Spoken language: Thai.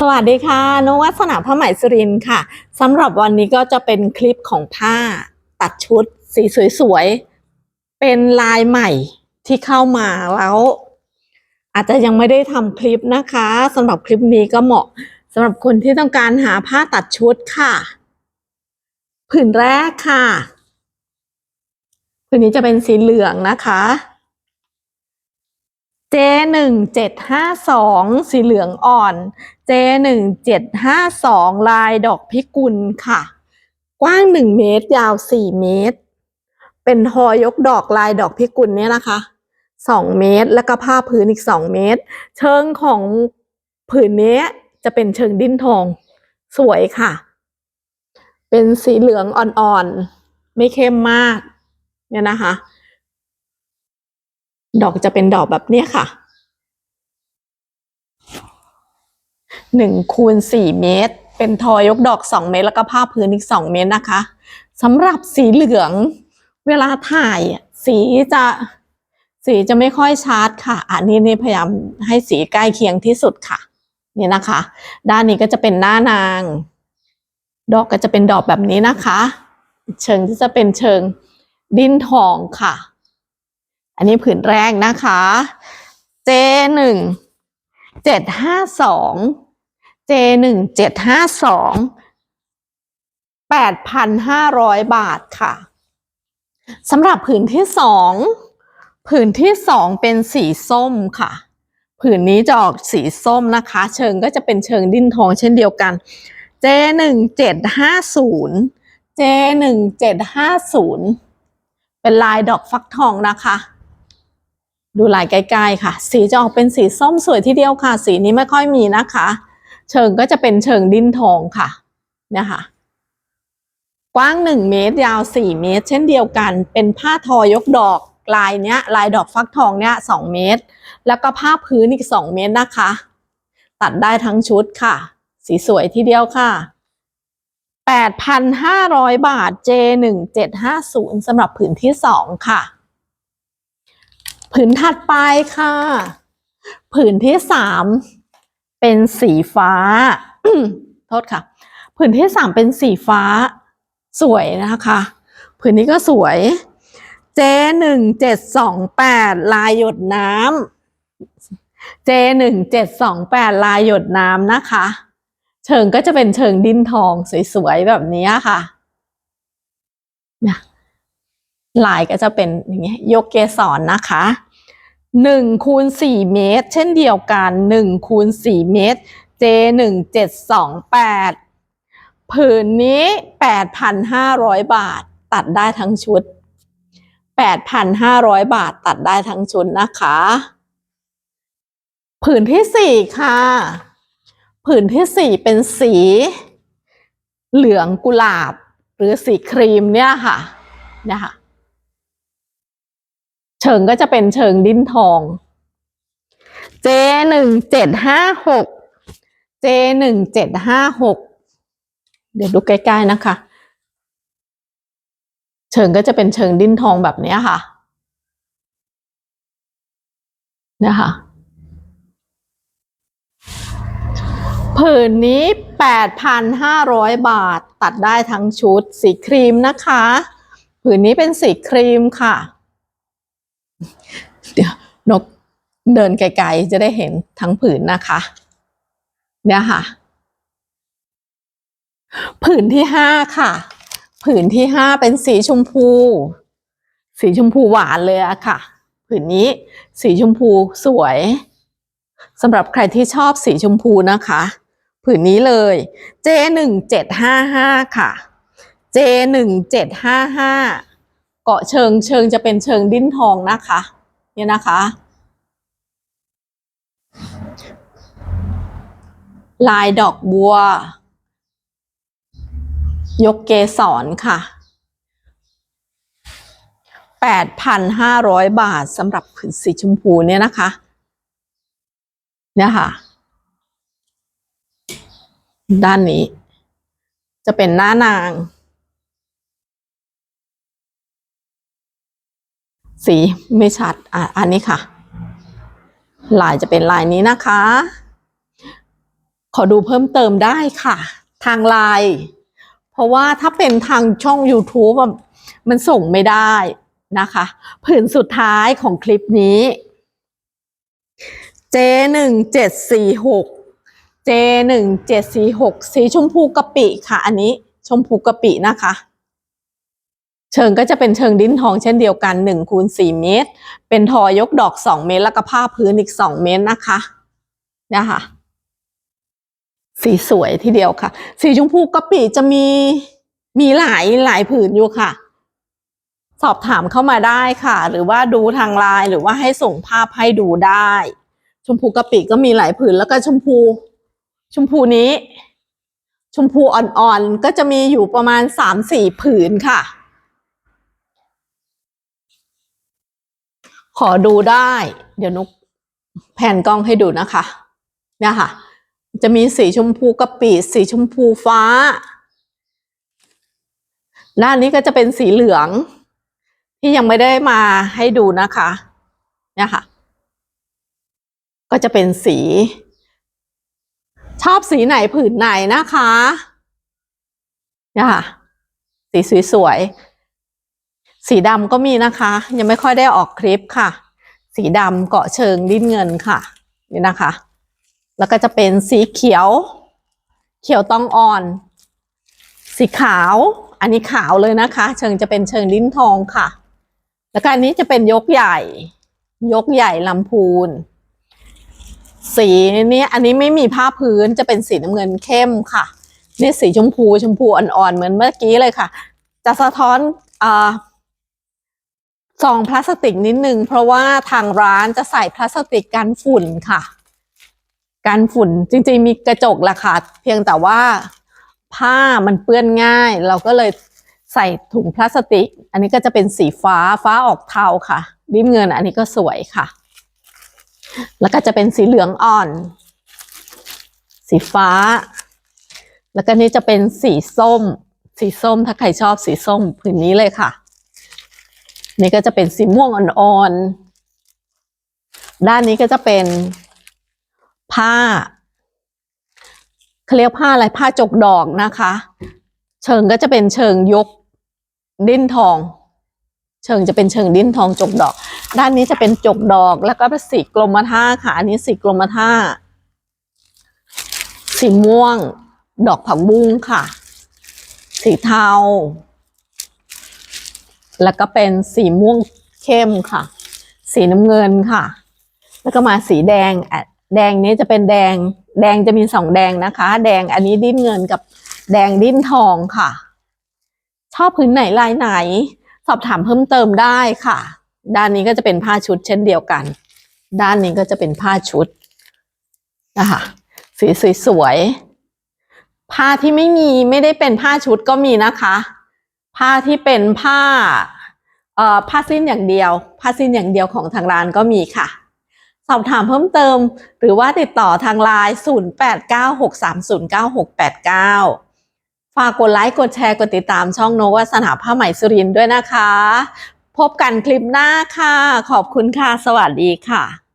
สวัสดีค่ะนวัสนาผ้าไหมสุรินค่ะสำหรับวันนี้ก็จะเป็นคลิปของผ้าตัดชุด สีสวยๆ เป็นลายใหม่ที่เข้ามาแล้ว อาจจะยังไม่ได้ทำคลิปนะคะสำหรับคลิปนี้ก็เหมาะสำหรับคนที่ต้องการหาผ้าตัดชุดค่ะ ผืนแรกค่ะ ผืนนี้จะเป็นสีเหลืองนะคะ J หนึ่งเจ็ดห้าสองสีเหลืองอ่อน J หนึ่งเจ็ดห้าสองลายดอกพิกุลค่ะ กว้างหนึ่งเมตร ยาวสี่เมตร เป็นทอยกดอกลายดอกพิกุลเนี่ยนะคะสองเมตร แล้วก็ผ้าพื้นอีกสองเมตร เชิงของผืนนี้จะเป็นเชิงดิ้นทอง สวยค่ะ เป็นสีเหลืองอ่อนๆ ไม่เข้มมาก เนี่ยนะคะ ดอกจะเป็นดอกแบบเนี้ยค่ะ หนึ่งคูณสี่เมตร เป็นทอยกดอกสองเมตร แล้วก็ผ้าพื้นอีกสองเมตรนะคะสำหรับสีเหลืองเวลาถ่ายสีจะสีจะไม่ค่อยชาร์จค่ะอันนี้นี่พยายามให้สีใกล้เคียงที่สุดค่ะนี่นะคะ ด้านนี้ก็จะเป็นหน้านาง ดอกก็จะเป็นดอกแบบนี้นะคะ เชิงที่จะเป็นเชิงดินทองค่ะ อันนี้ผืนแรกนะคะ J1 752 J หนึ่งเจ็ดห้าสองแปดพันห้าร้อยบาทค่ะสำหรับผืนที่สองผืนที่สองเป็นสีส้มค่ะ ผืนนี้จะออกสีส้มนะคะ เชิงก็จะเป็นเชิงดิ้นทองเช่นเดียวกัน J หนึ่งเจ็ดห้าศูนย์ J หนึ่งเจ็ดห้าศูนย์เป็นลายดอกฟักทองนะคะ ดูลายใกล้ๆค่ะ สีจะออกเป็นสีส้มสวยทีเดียวค่ะ สีนี้ไม่ค่อยมีนะคะ เชิงก็จะเป็นเชิงดิ้นทองค่ะเนี่ยค่ะกว้างหนึ่งเมตรยาวสี่เมตร เช่นเดียวกัน เป็นผ้าทอยกดอกลายเนี้ยลายดอกฟักทองเนี้ยสองเมตร แล้วก็ผ้าพื้นอีกสองเมตรนะคะ ตัดได้ทั้งชุดค่ะ สีสวยทีเดียวค่ะ 8,500 บาท J1750 สำหรับผืนที่สองค่ะ ผืนถัดไปค่ะ ผืนที่สาม เป็นสีฟ้า โทษค่ะ ผืนที่สามเป็นสีฟ้าสวยนะคะ ผืนนี้ก็สวย J หนึ่งเจ็ดสองแปดลายหยดน้ำ J หนึ่งเจ็ดสองแปดลายหยดน้ำนะคะ เชิงก็จะเป็นเชิงดินทองสวยๆแบบนี้ค่ะเนี่ยลายก็จะเป็นอย่างเงี้ยยกเกสรนะคะ หนึ่งคูณสี่เมตร เช่นเดียวกันหนึ่งคูณสี่เมตร J หนึ่งเจ็ดสองแปดผืนนี้แปดพันห้าร้อยบาทตัดได้ทั้งชุดแปดพันห้าร้อยบาทตัดได้ทั้งชุดนะคะ ผืนที่สี่ค่ะ ผืนที่สี่เป็นสี เหลืองกุหลาบ หรือสีครีมเนี่ยค่ะเนี่ยค่ะ ชิงก็จะเป็นเชิงดิ้นทอง J หนึ่งเจ็ดห้าหก J หนึ่งเจ็ดห้าหกเดี๋ยวดูใกล้ๆนะคะ เชิงก็จะเป็นเชิงดิ้นทองแบบนี้ค่ะนะคะผืนนี้ 8,500 บาทตัดได้ทั้งชุดสีครีมนะคะ ผืนนี้เป็นสีครีมค่ะ เดี๋ยวนกเดินไกลๆจะได้เห็นทั้งผืนนะคะ เนี่ยค่ะ ผืนที่ห้าค่ะ ผืนที่ห้าเป็นสีชมพู สีชมพูหวานเลยอะค่ะ ผืนนี้สีชมพูสวยสำหรับใครที่ชอบสีชมพูนะคะ ผืนนี้เลย J หนึ่งเจ็ดห้าห้าค่ะ J หนึ่งเจ็ดห้าห้า เกาะเชิงเชิงจะเป็นเชิงดิ้นทองนะคะ เนี่ยนะคะ ลายดอกบัว ยกเกสรค่ะ 8,500 บาทสำหรับผืนสีชมพูเนี่ยนะคะ เนี่ยค่ะ ด้านนี้ จะเป็นหน้านาง สีไม่ชัดอะอันนี้ค่ะ ลายจะเป็นลายนี้นะคะ ขอดูเพิ่มเติมได้ค่ะ ทางไลน์เพราะว่าถ้าเป็นทางช่อง YouTube มันส่งไม่ได้นะคะ ผืนสุดท้ายของคลิปนี้ J หนึ่งเจ็ดสี่หก J หนึ่งเจ็ดสี่หกสีชมพูกะปิค่ะ อันนี้ชมพูกะปินะคะ เชิงก็จะเป็นเชิงดิ้นทองเช่นเดียวกันหนึ่งคูณสี่เมตร เป็นทอยกดอกสองเมตร แล้วก็ผ้าพื้นอีกสองเมตรนะคะเนี่ยค่ะสีสวยทีเดียวค่ะ สีชมพูกะปิจะมีมีหลายหลายผืนอยู่ค่ะ สอบถามเข้ามาได้ค่ะ หรือว่าดูทางไลน์หรือว่าให้ส่งภาพให้ดูได้ ชมพูกะปิก็มีหลายผืนแล้วก็ชมพู ชมพูนี้ ชมพูอ่อนๆก็จะมีอยู่ประมาณสามสี่ผืนค่ะ ขอดูได้ เดี๋ยวนุกแผ่นกล้องให้ดูนะคะ เนี่ยค่ะ จะมีสีชมพูกะปิสีชมพูฟ้า ด้านนี้ก็จะเป็นสีเหลือง ที่ยังไม่ได้มาให้ดูนะคะ เนี่ยค่ะ ก็จะเป็นสี ชอบสีไหนผืนไหนนะคะ เนี่ยค่ะ สีสวยๆ สีดำก็มีนะคะ ยังไม่ค่อยได้ออกคลิปค่ะ สีดำเกาะเชิงดิ้นเงินค่ะ นี่นะคะ แล้วก็จะเป็นสีเขียว เขียวต้องอ่อน สีขาว อันนี้ขาวเลยนะคะ เชิงจะเป็นเชิงลิ้นทองค่ะ แล้วก็อันนี้จะเป็นยกใหญ่ ยกใหญ่ลำพูน สีนี้อันนี้ไม่มีผ้าพื้นจะเป็นสีน้ำเงินเข้มค่ะ นี่สีชมพูชมพูอ่อนๆเหมือนเมื่อกี้เลยค่ะ จะสะท้อนอ่า ซองพลาสติกนิดนึง เพราะว่าทางร้านจะใส่พลาสติกกันฝุ่นค่ะ กันฝุ่นจริงๆมีกระจกแหละค่ะ เพียงแต่ว่าผ้ามันเปื้อนง่าย เราก็เลยใส่ถุงพลาสติก อันนี้ก็จะเป็นสีฟ้าฟ้าออกเทาค่ะ ริมเงินอันนี้ก็สวยค่ะ แล้วก็จะเป็นสีเหลืองอ่อน สีฟ้า แล้วก็นี่จะเป็นสีส้ม สีส้มถ้าใครชอบสีส้มผืนนี้เลยค่ะ นี่ก็จะเป็นสีม่วงอ่อนๆ ด้านนี้ก็จะเป็นผ้าเขาเรียกผ้าอะไรผ้าจกดอกนะคะ เชิงก็จะเป็นเชิงยกดิ้นทอง เชิงจะเป็นเชิงดิ้นทองจกดอก ด้านนี้จะเป็นจกดอก แล้วก็เป็นสีกรมท่าค่ะ อันนี้สีกรมท่า สีม่วง ดอกผักบุ้งค่ะ สีเทา แล้วก็เป็นสีม่วงเข้มค่ะ สีน้ำเงินค่ะ แล้วก็มาสีแดงแดงนี้จะเป็นแดง แดงจะมีสองแดงนะคะ แดงอันนี้ดิ้นเงินกับแดงดิ้นทองค่ะ ชอบพื้นไหนลายไหน สอบถามเพิ่มเติมได้ค่ะ ด้านนี้ก็จะเป็นผ้าชุดเช่นเดียวกัน ด้านนี้ก็จะเป็นผ้าชุดนะคะสีสวยๆผ้าที่ไม่มีไม่ได้เป็นผ้าชุดก็มีนะคะ ผ้าที่เป็นผ้าเอ่อผ้าสิ้นอย่างเดียว ผ้าสิ้นอย่างเดียวของทางร้านก็มีค่ะ สอบถามเพิ่มเติม หรือว่าติดต่อทางไลน์0896309689 ฝากกดไลค์กดแชร์กดติดตามช่องโนวัสนาผ้าไหมสุรินด้วยนะคะ พบกันคลิปหน้าค่ะ ขอบคุณค่ะ สวัสดีค่ะ